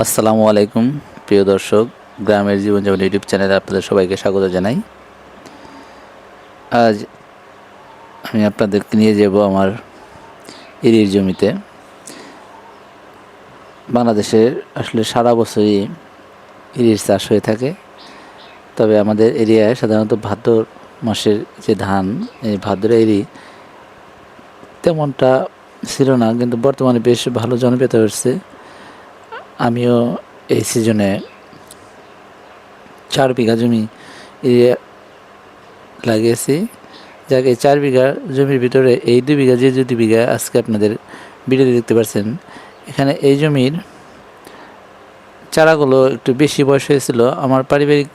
আসসালামু আলাইকুম, প্রিয় দর্শক, গ্রামের জীবনযাপন ইউটিউব চ্যানেলে আপনাদের সবাইকে স্বাগত জানাই। আজ আমি আপনাদেরকে নিয়ে যাব আমার এরির জমিতে। বাংলাদেশের আসলে সারা বছরই ইরির চাষ হয়ে থাকে। তবে আমাদের এরিয়ায় সাধারণত ভাদ্র মাসের যে ধান, এই ভাদ্র এরি তেমনটা ছিল না, কিন্তু বর্তমানে বেশ ভালো জনপ্রিয়তা হচ্ছে আমিও এই সিজনে চার বিঘা জমি লাগিয়েছি। যাকে চার বিঘা জমির ভিতরে এই দুই বিঘা, যে দুই বিঘা আজকে আপনাদের ভিডিওতে দেখতে পাচ্ছেন এখানে এই জমির চারাগুলো একটু বেশি বয়স হয়েছিল। আমার পারিবারিক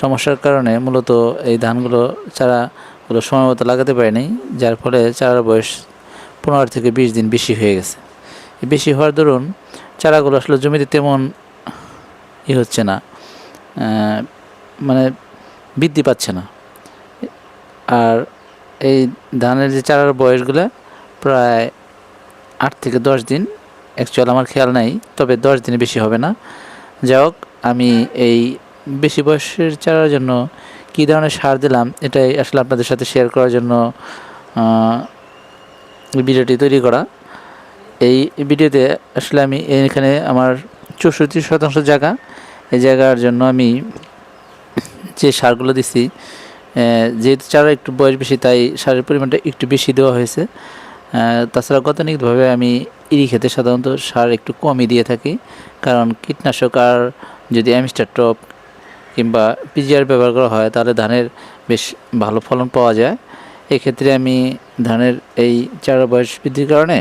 সমস্যার কারণে মূলত এই ধানগুলো, চারাগুলো সময় মতো লাগাতে পারিনি, যার ফলে চারার বয়স পনেরো থেকে বিশ দিন বেশি হয়ে গেছে। বেশি হওয়ার দরুন চারাগুলো আসলে জমিতে তেমন ই হচ্ছে না মানে বৃদ্ধি পাচ্ছে না। আর এই ধানের যে চারার বয়সগুলো প্রায় আট থেকে দশ দিন অ্যাকচুয়াল আমার খেয়াল নাই, তবে দশ দিনে বেশি হবে না। যাই হোক, আমি এই বেশি বয়সের চারার জন্য কী ধরনের সার দিলাম, এটাই আসলে আপনাদের সাথে শেয়ার করার জন্য ভিডিওটি তৈরি করা। এই ভিডিওতে আসলে আমি এখানে আমার চৌষট্টি শতাংশ জায়গা। এই জায়গার জন্য আমি যে সারগুলো দিছি যেহেতু চারা একটু বয়স বেশি, তাই সারের পরিমাণটা একটু বেশি দেওয়া হয়েছে। তাছাড়া গতানিকভাবে আমি ইরি খেতে সাধারণত সার একটু কমই দিয়ে থাকি, কারণ কীটনাশক আর যদি অ্যামিস্টার টপ কিংবা পিজিআর ব্যবহার করা হয়, তাহলে ধানের বেশ ভালো ফলন পাওয়া যায়। এক্ষেত্রে আমি ধানের এই চারা বয়স বৃদ্ধির কারণে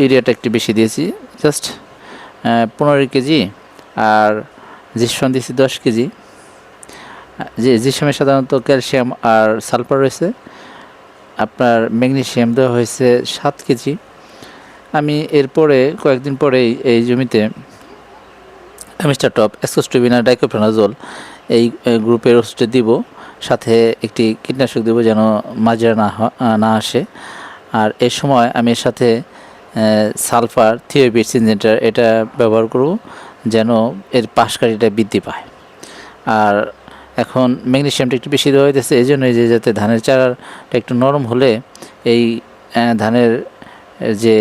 ইউরিয়াটা একটু বেশি দিয়েছি জাস্ট পনেরো কেজি আর জিপসাম দিয়েছি দশ কেজি। যে জিপসামে সাধারণত ক্যালসিয়াম আর সালফার রয়েছে, আপনার ম্যাগনেসিয়াম দেওয়া হয়েছে সাত কেজি। আমি এরপরে কয়েকদিন পরেই এই জমিতে মিস্টার টপ এসকোস্টোবিনা ডাইকোফেনাজোল এই গ্রুপের ওষুধটা দিব, সাথে একটি কীটনাশক দেবো যেন মাজরা না না আসে। আর এ সময় আমি এর সাথে সালফার থিওবিট সিনজেন্টার এটা ব্যবহার করব যেন এর পাশকাঠিটা বৃদ্ধি পায়। আর এখন ম্যাগনেসিয়ামটা একটু বেশি দেওয়া হইতেছে এই জন্যই যে যাতে ধানের চারাটা একটু নরম হলে এই ধানের যে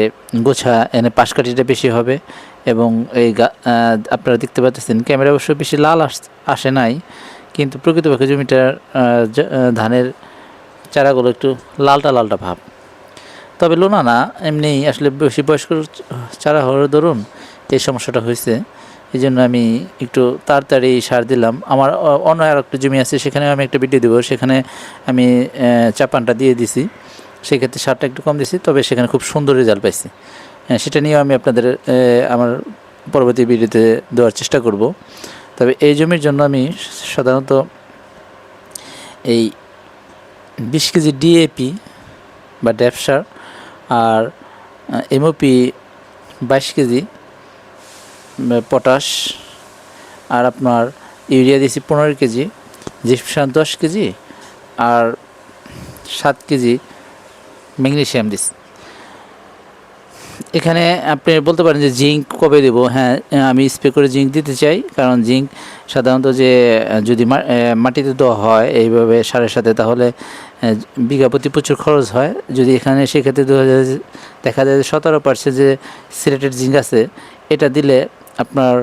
গোছা, এনে পাশকাঠিটা বেশি হবে এবং এই আপনারা দেখতে পাচ্ছেন ক্যামেরা অবশ্য বেশি লাল আস- আসে নাই, কিন্তু প্রকৃতপক্ষে জমিটার ধানের চারাগুলো একটু লালটা লালটা ভাব। তবে লোনা না, এমনি আসলে বেশি বয়স্ক চারা হওয়ার দরুন এই সমস্যাটা হয়েছে। এই জন্য আমি একটু তাড়াতাড়ি সার দিলাম। আমার অন্য আর একটা জমি আছে সেখানে আমি একটা ভিডিও দেবো। সেখানে আমি চাপানটা দিয়ে দিছি। সেক্ষেত্রে সারটা একটু কম দিছি, তবে সেখানে খুব সুন্দর রেজাল্ট পাইছি। সেটা নিয়েও আমি আপনাদের আমার পরবর্তী ভিডিওতে দেওয়ার চেষ্টা করব। তবে এই জমির জন্য আমি সাধারণত এই বিশ কেজি ডিএপি বা ড্যাপসার আর এমওপি বাইশ কেজি পটাশ, আর আপনার ইউরিয়া দিয়েছি পনেরো কেজি, জিপসাম দশ কেজি, আর সাত কেজি ম্যাগনেশিয়াম দিছি এখানে আপনি বলতে পারেন যে জিঙ্ক কবে দেব? হ্যাঁ আমি স্প্রে করে জিঙ্ক দিতে চাই, কারণ জিঙ্ক সাধারণত যে যদি মাটিতে দেওয়া হয় এইভাবে সারের সাথে, তাহলে আহ, বিঘা প্রতি প্রচুর খরচ হয়। যদি এখানে সেক্ষেত্রে দু হাজার দেখা যায় যে সতেরো পার্সেন্ট যে সিলেটেড জিঙ্ক আছে এটা দিলে আপনার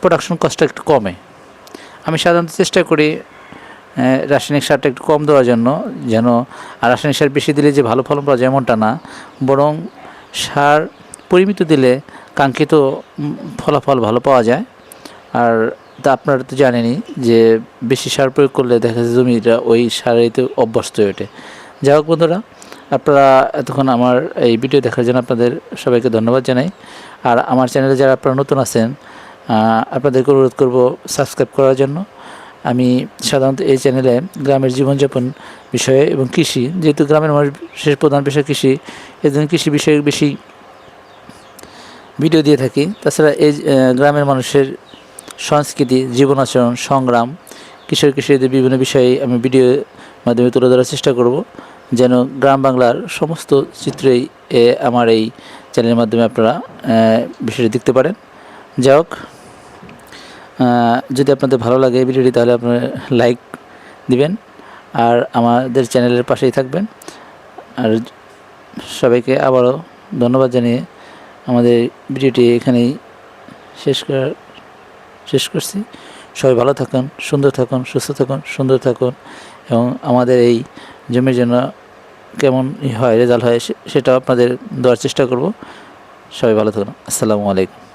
প্রোডাকশন কস্টটা একটু কমে। আমি সাধারণত চেষ্টা করি রাসায়নিক সারটা একটু কম দেওয়ার জন্য যেন আর রাসায়নিক সার বেশি দিলে যে ভালো ফলন পাওয়া যায় এমনটা না বরং সার পরিমিত দিলে কাঙ্ক্ষিত ফলাফল ভালো পাওয়া যায়। আর তা আপনারা তো জানেনই যে বেশি সার প্রয়োগ করলে দেখা যায় জমিটা ওই সারেতে অভ্যস্ত হয়ে ওঠে। যাই হোক বন্ধুরা, আপনারা এতক্ষণ আমার এই ভিডিও দেখার জন্য আপনাদের সবাইকে ধন্যবাদ জানাই। আর আমার চ্যানেলে যারা আপনারা নতুন আছেন আপনাদেরকে অনুরোধ করব সাবস্ক্রাইব করার জন্য। আমি সাধারণত এই চ্যানেলে গ্রামের জীবনযাপন বিষয়ে এবং কৃষি, যেহেতু গ্রামের মানুষ শেষ প্রধান পেশা কৃষি এই জন্য কৃষি বিষয়ে বেশি ভিডিও দিয়ে থাকি। তাছাড়া এই গ্রামের মানুষের সংস্কৃতি জীবন আচরণ সংগ্রাম, কিশোর কিশোরীদের বিভিন্ন বিষয়ে আমি ভিডিও মাধ্যমে তুলে ধরার চেষ্টা করব। যেন গ্রাম বাংলার সমস্ত চিত্রই আমার এই চ্যানেলের মাধ্যমে আপনারা বিষয়টি দেখতে পারেন। যাই হোক যদি আপনাদের ভালো লাগে ভিডিওটি তাহলে আপনারা লাইক দিবেন আর আমাদের চ্যানেলের পাশেই থাকবেন। আর সবাইকে আবারও ধন্যবাদ জানিয়ে আমাদের ভিডিওটি এখানেই শেষ করার শেষ করছি। সবাই ভালো থাকুন, সুন্দর থাকুন, সুস্থ থাকুন, সুন্দর থাকুন এবং আমাদের এই জমির জন্য কেমন হয়, রেজাল্ট হয় সেটা আপনাদের দেওয়ার চেষ্টা করব। সবাই ভালো থাকুন। আসসালামু আলাইকুম।